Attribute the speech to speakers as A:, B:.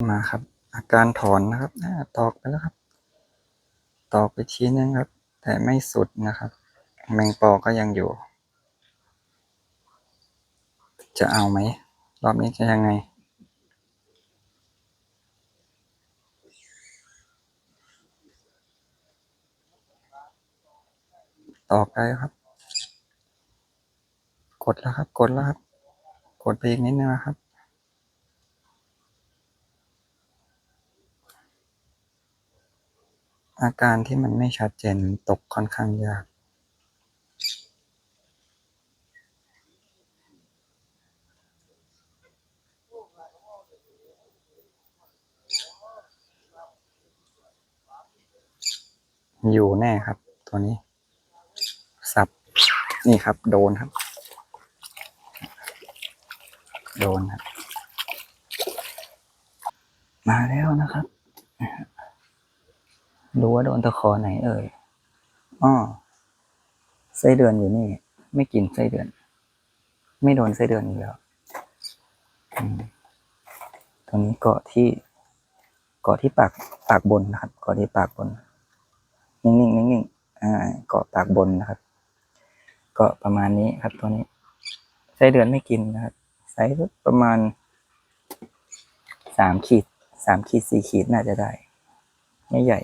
A: มาครับ อาการถอนนะครับอ่าตอกไปแล้วครับ ตอกไปทีนึงครับ แต่ไม่สุดนะครับ แมงปอก็ยังอยู่ จะเอาไหม รอบนี้จะยังไง ตอกไปครับ กดแล้วครับ กดแล้วครับ กดไปอีกนิดนึงนะครับ อาการที่มันไม่ชัดเจนตกค่อนข้างยากอยู่แน่ครับ ตัวนี้ สับ นี่ครับ โดนครับ โดนครับ มาแล้วนะครับ รู้ว่าโดนตะขอไหนเอ่ยอ้อไส้เดือนอยู่นี่ ไม่กินไส้เดือน ไม่โดนไส้เดือนอยู่แล้วตรงนี้เกาะที่ เกาะที่ปากปากบนนะครับ เกาะที่ปากบน นิ่งๆนิ่งๆอ่า เกาะปากบนนะครับ เก็ประมาณนี้ครับ ตัวนี้ไส้เดือนไม่กินนะครับไซส์ประมาณสามขีดสามขีดสี่ขีดน่าจะได้ ไม่ใหญ่